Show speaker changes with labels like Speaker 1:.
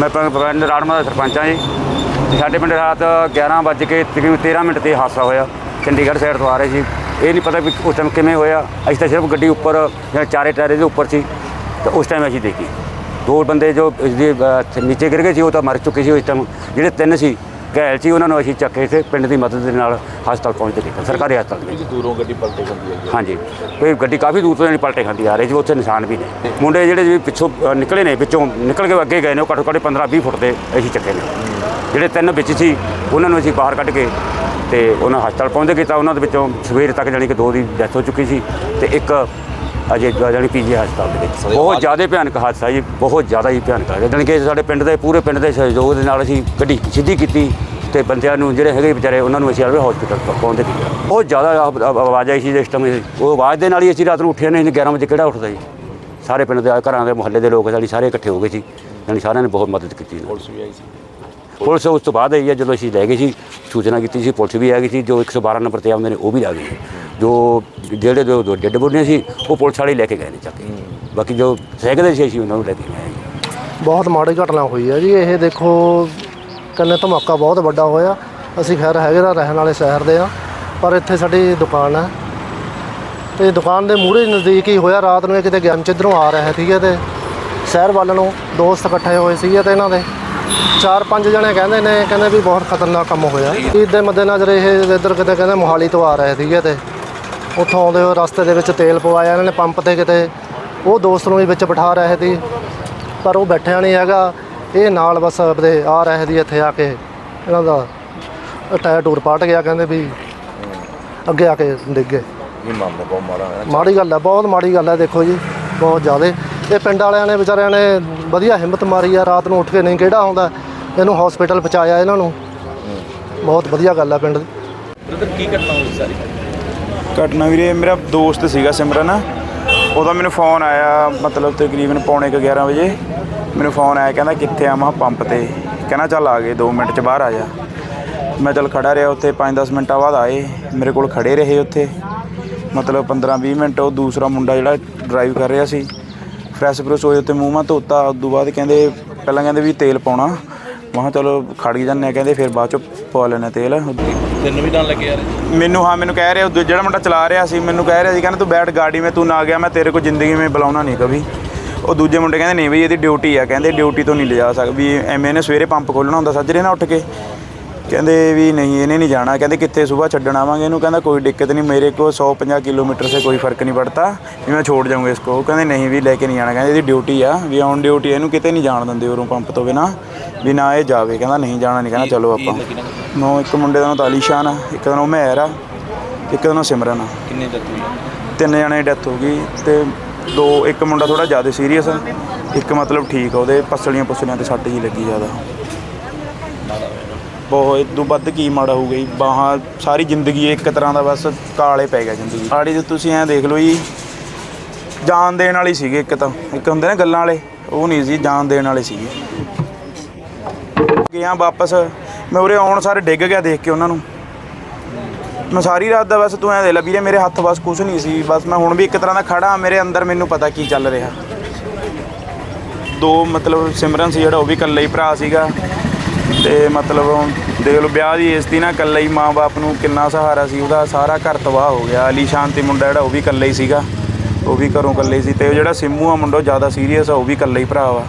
Speaker 1: ਮੈਂ ਪਿੰਡ ਪਿੰਡ ਰਾੜਮਾ ਦਾ ਸਰਪੰਚ ਹਾਂ ਜੀ। ਤੇ ਸਾਡੇ ਪਿੰਡ ਰਾਤ 11 ਵੱਜ ਕੇ ਤਕਰੀਬਨ 13 ਮਿੰਟ ਤੇ ਹਾਦਸਾ ਹੋਇਆ। ਚੰਡੀਗੜ੍ਹ ਸਾਈਡ ਤੋਂ ਆ ਰਹੇ ਸੀ। ਇਹ ਨਹੀਂ ਪਤਾ ਵੀ ਉਸ ਟਾਈਮ ਕਿਵੇਂ ਹੋਇਆ। ਅਸੀਂ ਤਾਂ ਸਿਰਫ ਗੱਡੀ ਉੱਪਰ, ਜਾਂ ਚਾਰੇ ਟਾਇਰੇ ਦੇ ਉੱਪਰ ਸੀ। ਤੇ ਉਸ ਟਾਈਮ ਅਸੀਂ ਦੇਖੀ। ਦੋ ਬੰਦੇ ਜੋ ਇਸਦੇ ਨੀਚੇ ਗਿਰ ਗਏ ਸੀ, ਉਹ ਤਾਂ ਮਰ ਚੁੱਕੇ ਸੀ ਉਸ ਟਾਈਮ ਜਿਹੜੇ ਤਿੰਨ ਸੀ ਘਾਇਲ ਸੀ ਉਹਨਾਂ ਨੂੰ ਅਸੀਂ ਚੱਕੇ ਤੇ ਪਿੰਡ ਦੀ ਮਦਦ ਦੇ ਨਾਲ ਹਸਪਤਾਲ ਪਹੁੰਚਦੇ ਕੀਤਾ ਸਰਕਾਰੀ ਹਸਪਤਾਲ ਦੇ ਵਿੱਚ।
Speaker 2: ਦੂਰੋਂ ਗੱਡੀ ਪਲਟੇ ਜਾਂਦੀ ਹੈ
Speaker 1: ਹਾਂਜੀ। ਕੋਈ ਗੱਡੀ ਕਾਫੀ ਦੂਰ ਤੋਂ ਜਿਹੜੀ ਪਲਟੇ ਖਾਂਦੀ ਆ ਰਹੀ ਸੀ ਉੱਥੇ ਨਿਸ਼ਾਨ ਵੀ ਨੇ। ਮੁੰਡੇ ਜਿਹੜੇ ਵੀ ਪਿੱਛੋਂ ਨਿਕਲੇ ਨੇ ਵਿੱਚੋਂ ਨਿਕਲ ਕੇ ਅੱਗੇ ਗਏ ਨੇ ਉਹ ਘੱਟੋ ਘੱਟ 15 20 ਫੁੱਟ ਦੇ ਅਸੀਂ ਚੱਕੇ ਨੇ। ਜਿਹੜੇ ਤਿੰਨ ਵਿੱਚ ਸੀ ਉਹਨਾਂ ਨੂੰ ਅਸੀਂ ਬਾਹਰ ਕੱਢ ਕੇ ਤੇ ਉਹਨਾਂ ਹਸਪਤਾਲ ਪਹੁੰਚਦੇ ਕੀਤਾ। ਉਹਨਾਂ ਦੇ ਵਿੱਚੋਂ ਸਵੇਰ ਤੱਕ ਜਾਣੀ ਕਿ ਦੋ ਦੀ ਡੈਥ ਹੋ ਚੁੱਕੀ ਸੀ ਤੇ ਇੱਕ ਅਜੇ ਜਾਣੀ ਪੀਜੀ ਹਸਪਤਾਲ ਦੇ ਵਿੱਚ। ਬਹੁਤ ਜ਼ਿਆਦਾ ਭਿਆਨਕ ਹਾਦਸਾ ਜੀ ਬਹੁਤ ਜ਼ਿਆਦਾ ਹੀ ਭਿਆਨਕ ਹੈ ਜਾਣੀ ਕਿ ਸਾਡੇ ਪਿੰਡ ਦੇ ਪੂਰੇ ਪਿੰਡ ਦੇ ਸਹਿਯੋਗ ਦੇ ਨਾਲ ਅਸੀਂ ਗੱਡੀ ਸਿੱਧੀ ਕੀਤੀ। ਤੇ ਬੰਦਿਆਂ ਨੂੰ ਜਿਹੜੇ ਹੈਗੇ ਵਿਚਾਰੇ ਉਹਨਾਂ ਨੂੰ ਅਸੀਂ ਆਲਵੇ ਹਸਪੀਟਲ ਪਹੁੰਚਦੇ ਕੀਤਾ ਬਹੁਤ ਜ਼ਿਆਦਾ ਆਵ- ਆਵ- ਆਵਾਜ਼ ਆਈ ਸੀ ਜਿਸ ਟਾਈਮ ਉਹ ਆਵਾਜ਼ ਦੇ ਨਾਲ ਹੀ ਅਸੀਂ ਰਾਤ ਨੂੰ ਉੱਠੇ ਨਹੀਂ 11 ਵਜੇ ਕਿਹੜਾ ਉੱਠਦਾ ਜੀ? ਸਾਰੇ ਪਿੰਡ ਦੇ ਘਰਾਂ ਦੇ ਮੁਹੱਲੇ ਦੇ ਲੋਕ ਸਾਡੀ ਸਾਰੇ ਇਕੱਠੇ ਹੋ ਗਏ ਸੀ ਜਾਣੀ ਸਾਰਿਆਂ ਨੇ ਬਹੁਤ ਮਦਦ ਕੀਤੀ।
Speaker 2: ਪੁਲਿਸ ਵੀ ਆਈ ਸੀ।
Speaker 1: ਪੁਲਿਸ ਉਸ ਤੋਂ ਬਾਅਦ ਆਈ ਹੈ ਜਦੋਂ ਅਸੀਂ ਲੈ ਗਏ ਸੀ ਸੂਚਨਾ ਕੀਤੀ ਸੀ ਪੁਲਿਸ ਵੀ ਆ ਗਈ ਸੀ ਜੋ 112 ਨੰਬਰ ਤੇ ਆਉਂਦੇ ਨੇ ਉਹ ਵੀ ਆ ਗਏ ਜੋ ਜਿਹੜੇ ਜੋ ਦੋ ਡੈੱਡ ਬੋਡੀਆਂ ਸੀ ਉਹ ਪੁਲਿਸ ਵਾਲੇ ਲੈ ਕੇ ਗਏ ਨੇ ਚੱਕ ਕੇ। ਬਾਕੀ ਜੋ ਸਹਿਕਦੇ ਸੀ ਅਸੀਂ ਉਹਨਾਂ ਨੂੰ ਲੈ ਕੇ ਗਏ
Speaker 3: ਬਹੁਤ ਮਾੜੀ ਘਟਨਾ ਹੋਈ ਹੈ ਜੀ ਇਹ ਦੇਖੋ ਕੰਨੇ ਧਮਾਕਾ ਬਹੁਤ ਵੱਡਾ ਹੋਇਆ। ਅਸੀਂ ਖੈਰ ਹੈਗੇ ਤਾਂ ਰਹਿਣ ਵਾਲੇ ਸ਼ਹਿਰ ਦੇ ਆ, ਪਰ ਇੱਥੇ ਸਾਡੀ ਦੁਕਾਨ ਹੈ। ਤੇ ਦੁਕਾਨ ਦੇ ਮੂਹਰੇ ਨਜ਼ਦੀਕ ਹੀ ਹੋਇਆ, ਰਾਤ ਨੂੰ ਇਹ ਕਿਤੇ ਗਿਆਨ ਚ ਇੱਧਰੋਂ ਆ ਰਹੇ ਸੀਗੇ ਤੇ ਸ਼ਹਿਰ ਵੱਲ ਨੂੰ ਦੋਸਤ ਇਕੱਠੇ ਹੋਏ ਸੀਗੇ ਤੇ ਇਹਨਾਂ ਦੇ। ਚਾਰ ਪੰਜ ਜਣੇ ਕਹਿੰਦੇ ਨੇ, ਕਹਿੰਦੇ ਵੀ ਬਹੁਤ ਖਤਰਨਾਕ ਕੰਮ ਹੋਇਆ। ਇਸ ਦੇ ਮੱਦੇਨਜ਼ਰ ਇਹ ਇੱਧਰ ਕਿਤੇ ਕਹਿੰਦੇ ਮੋਹਾਲੀ ਤੋਂ ਆ ਰਹੇ ਸੀਗੇ ਤੇ ਉੱਥੋਂ ਆਉਂਦੇ ਹੋਏ ਰਸਤੇ ਦੇ ਵਿੱਚ ਤੇਲ ਪਵਾਇਆ, ਇਹਨਾਂ ਨੇ ਪੰਪ ਤੇ ਕਿਤੇ ਉਹ ਦੋਸਤ ਨੂੰ ਵੀ ਵਿੱਚ ਬਿਠਾ ਰਹੇ ਸੀ। ਪਰ ਉਹ ਬੈਠਿਆ ਨਹੀਂ ਹੈਗਾ। ਇਹ ਨਾਲ ਬਸ ਆਪਦੇ ਆ ਰਹੇ ਸੀ ਇੱਥੇ ਆ ਕੇ ਇਹਨਾਂ ਦਾ ਟਾਇਰ ਟੂਰ ਪਾਟ ਗਿਆ ਕਹਿੰਦੇ ਵੀ ਅੱਗੇ ਆ ਕੇ ਡਿੱਗ ਗਏ।
Speaker 2: ਇਹ ਮਾਮਲਾ ਬਹੁਤ ਮਾੜਾ
Speaker 3: ਗੱਲ ਹੈ ਬਹੁਤ ਮਾੜੀ ਗੱਲ ਹੈ ਦੇਖੋ ਜੀ ਬਹੁਤ ਜ਼ਿਆਦਾ। ਇਹ ਪਿੰਡ ਵਾਲਿਆਂ ਨੇ ਵਿਚਾਰਿਆਂ ਨੇ ਵਧੀਆ ਹਿੰਮਤ ਮਾਰੀ ਆ ਰਾਤ ਨੂੰ ਉੱਠ ਕੇ ਨਹੀਂ ਕਿਹੜਾ ਆਉਂਦਾ ਇਹਨੂੰ ਹਸਪੀਟਲ ਪਹੁੰਚਾਇਆ ਇਹਨਾਂ ਨੂੰ। ਬਹੁਤ ਵਧੀਆ ਗੱਲ ਹੈ ਪਿੰਡ ਦੀ।
Speaker 2: ਬ੍ਰਦਰ ਕੀ ਘਟਨਾ ਹੋਈ ਸਾਰੀ?
Speaker 4: ਘਟਨਾ ਵੀਰੇ ਮੇਰਾ ਦੋਸਤ ਸੀਗਾ ਸਿਮਰਨ। ਉਹਦਾ ਮੈਨੂੰ ਫੋਨ ਆਇਆ ਮਤਲਬ ਤਕਰੀਬਨ ਪੌਣੇ ਕੁ 11 ਵਜੇ। ਮੈਨੂੰ ਫੋਨ ਆਇਆ ਕਹਿੰਦਾ ਕਿੱਥੇ ਆ? ਮੈਂ ਪੰਪ ਤੇ। ਕਹਿੰਦਾ ਚੱਲ ਆ ਗਏ 2 ਮਿੰਟ ਚ ਬਾਹਰ ਆ ਜਾ। ਮੈਂ ਚੱਲ ਖੜਾ ਰਿਹਾ ਉੱਥੇ 5-10 ਮਿੰਟਾਂ ਬਾਅਦ ਆਏ। ਮੇਰੇ ਕੋਲ ਖੜੇ ਰਹੇ ਉੱਥੇ। ਮਤਲਬ 15-20 ਮਿੰਟ ਉਹ ਦੂਸਰਾ ਮੁੰਡਾ ਜਿਹੜਾ ਡਰਾਈਵ ਕਰ ਰਿਹਾ ਸੀ। ਫਰੈਸ਼ ਫਰੈਸ਼ ਹੋਏ ਉੱਤੇ ਮੂੰਹ ਮਾ ਧੋਤਾ। ਉਦੋਂ ਬਾਅਦ ਕਹਿੰਦੇ ਪਹਿਲਾਂ ਕਹਿੰਦੇ ਵੀ ਤੇਲ ਪਾਉਣਾ। ਮੈਂ ਕਿਹਾ ਚਲੋ ਖੜ ਹੀ ਜਾਂਦੇ ਆ ਕਹਿੰਦੇ ਫਿਰ ਬਾਅਦ ਚ ਪਵਾ ਲੈਣਾ ਤੇਲ।
Speaker 2: ਤੈਨੂੰ ਵੀ ਡਰ ਲੱਗੇ ਯਾਰ।
Speaker 4: ਮੈਨੂੰ ਹਾਂ ਮੈਨੂੰ ਕਹਿ ਰਿਹਾ ਜਿਹੜਾ ਮੁੰਡਾ ਚਲਾ ਰਿਹਾ ਸੀ ਮੈਨੂੰ ਕਹਿ ਰਿਹਾ ਸੀ ਕਹਿੰਦਾ ਤੂੰ ਬੈਠ ਗਾੜੀ ਮੈਂ ਤੂੰ ਨਾ ਗਿਆ ਮੈਂ ਤੇਰੇ ਕੋ ਜ਼ਿੰਦਗੀ ਵਿੱਚ ਬੁਲਾਉਣਾ ਨਹੀਂ ਕभी ਉਹ ਦੂਜੇ ਮੁੰਡੇ ਕਹਿੰਦੇ ਨਹੀਂ ਬਈ ਇਹਦੀ ਡਿਊਟੀ ਆ। ਕਹਿੰਦੇ ਡਿਊਟੀ ਤੋਂ ਨਹੀਂ ਲਿਜਾ ਸਕ ਵੀ ਐਵੇਂ ਨੇ ਸਵੇਰੇ ਪੰਪ ਖੋਲਣਾ ਹੁੰਦਾ ਸੱਜ ਰਹੇ ਨਾ ਉੱਠ ਕੇ। ਕਹਿੰਦੇ ਵੀ ਨਹੀਂ ਇਹਨੇ ਨਹੀਂ ਜਾਣਾ। ਕਹਿੰਦੇ ਕਿੱਥੇ ਸਵੇਰ ਛੱਡਣ ਆਵਾਂਗੇ ਇਹਨੂੰ। ਕਹਿੰਦਾ ਕੋਈ ਦਿੱਕਤ ਨਹੀਂ ਮੇਰੇ ਕੋ 150 ਕਿਲੋਮੀਟਰ ਸੇ ਕੋਈ ਫ਼ਰਕ ਨਹੀਂ ਪੜਤਾ। ਵੀ ਮੈਂ ਛੋੜ ਜਾਊਂਗਾ ਇਸ ਇਸਕੋ ਕਹਿੰਦੇ ਨਹੀਂ ਵੀ ਲੈ ਕੇ ਨਹੀਂ ਜਾਣਾ ਕਹਿੰਦੇ ਇਹਦੀ ਡਿਊਟੀ ਆ। ਵੀ ਔਨ ਡਿਊਟੀ ਇਹਨੂੰ ਕਿਤੇ ਨਹੀਂ ਜਾਣ ਦਿੰਦੇ ਉਰੋਂ ਪੰਪ ਤੋਂ ਬਿਨਾ। ਵੀ ਨਾ ਇਹ ਜਾਵੇ। ਕਹਿੰਦਾ ਨਹੀਂ ਜਾਣਾ ਨਹੀਂ। ਕਹਿੰਦਾ ਚਲੋ ਆਪਾਂ। ਨੋ ਇੱਕ ਮੁੰਡੇ ਦਾ ਨਾਮ ਤਾਲੀਸ਼ਾਨ ਆ। ਇੱਕ ਦਾ ਨਾਮ ਮਹਿਰ ਆ। ਇੱਕ ਦਾ ਨਾਮ ਸਿਮਰਨ ਆ।
Speaker 2: ਕਿੰਨੇ ਡੈਥ
Speaker 4: ਤਿੰਨ ਜਣੇ ਡੈਥ ਹੋ ਗਈ। ਤੇ ਦੋ, ਇੱਕ ਮੁੰਡਾ ਥੋੜਾ ਜ਼ਿਆਦਾ ਸੀਰੀਅਸ ਆ। ਇੱਕ ਮਤਲਬ ਠੀਕ ਆ, ਉਹਦੇ ਪਸਲੀਆਂ ਪੁਸਲੀਆਂ ਤੇ ਸੱਟ ਜੀ ਲੱਗੀ ਜ਼ਿਆਦਾ। ਬਹੁਤ ਇਦੋਂ ਵੱਧ ਕੀ ਮਾੜਾ ਹੋ ਗਈ ਬਾਹਾਂ, ਸਾਰੀ ਜ਼ਿੰਦਗੀ ਇੱਕ ਤਰ੍ਹਾਂ ਦਾ ਬਸ ਕਾਲੇ ਪੈ ਗਿਆ ਜ਼ਿੰਦਗੀ। ਆੜੀ ਤੇ ਤੁਸੀਂ ਐਂ ਦੇਖ ਲਓ ਜੀ, ਜਾਨ ਦੇਣ ਵਾਲੀ ਸੀਗੇ ਇੱਕ ਤਾਂ। ਇੱਕ ਹੁੰਦੇ ਨੇ ਗੱਲਾਂ ਵਾਲੇ, ਉਹ ਨਹੀਂ ਸੀ, ਜਾਨ ਦੇਣ ਵਾਲੇ ਸੀਗੇ। ਗਿਆ ਵਾਪਸ। ਮੈਂ ਉਰੇ ਆਉਣ ਸਾਰੇ ਡਿੱਗ ਗਿਆ ਦੇਖ ਕੇ ਉਹਨਾਂ ਨੂੰ। ਮੈਂ ਸਾਰੀ ਰਾਤ ਦਾ ਬਸ ਤੂੰ ਐ ਦੇ ਲੈ ਵੀਰੇ, ਮੇਰੇ ਹੱਥ ਬਸ ਕੁਝ ਨਹੀਂ ਸੀ, ਬਸ ਮੈਂ ਹੁਣ ਵੀ ਇੱਕ ਤਰ੍ਹਾਂ ਦਾ ਖੜਾ ਮੇਰੇ ਅੰਦਰ ਮੈਨੂੰ ਪਤਾ ਕੀ ਚੱਲ ਰਿਹਾ। ਦੋ ਮਤਲਬ ਸਿਮਰਨ ਸੀ ਜਿਹੜਾ, ਉਹ ਵੀ ਇਕੱਲਾ ਹੀ ਭਰਾ ਸੀਗਾ। ਤੇ ਮਤਲਬ ਦੇਖ ਲਓ, ਵਿਆਹ ਦੀ ਇਸ ਦੀ ਨਾ ਇਕੱਲਾ ਹੀ ਮਾਂ-ਬਾਪ ਨੂੰ ਕਿੰਨਾ ਸਹਾਰਾ ਸੀ, ਉਹਦਾ ਸਾਰਾ ਘਰ ਤਬਾਹ ਹੋ ਗਿਆ। ਅਲੀ ਸ਼ਾਂਤੀ ਮੁੰਡਾ ਜਿਹੜਾ, ਉਹ ਵੀ ਇਕੱਲਾ ਹੀ ਸੀਗਾ। ਉਹ ਵੀ ਘਰੋਂ ਇਕੱਲੇ ਸੀ। ਤੇ ਉਹ ਜਿਹੜਾ ਸਿੰਮੂ ਆ ਮੁੰਡਾ ਜ਼ਿਆਦਾ ਸੀਰੀਅਸ ਆ, ਉਹ ਵੀ ਇਕੱਲਾ ਹੀ ਭਰਾ ਵਾ।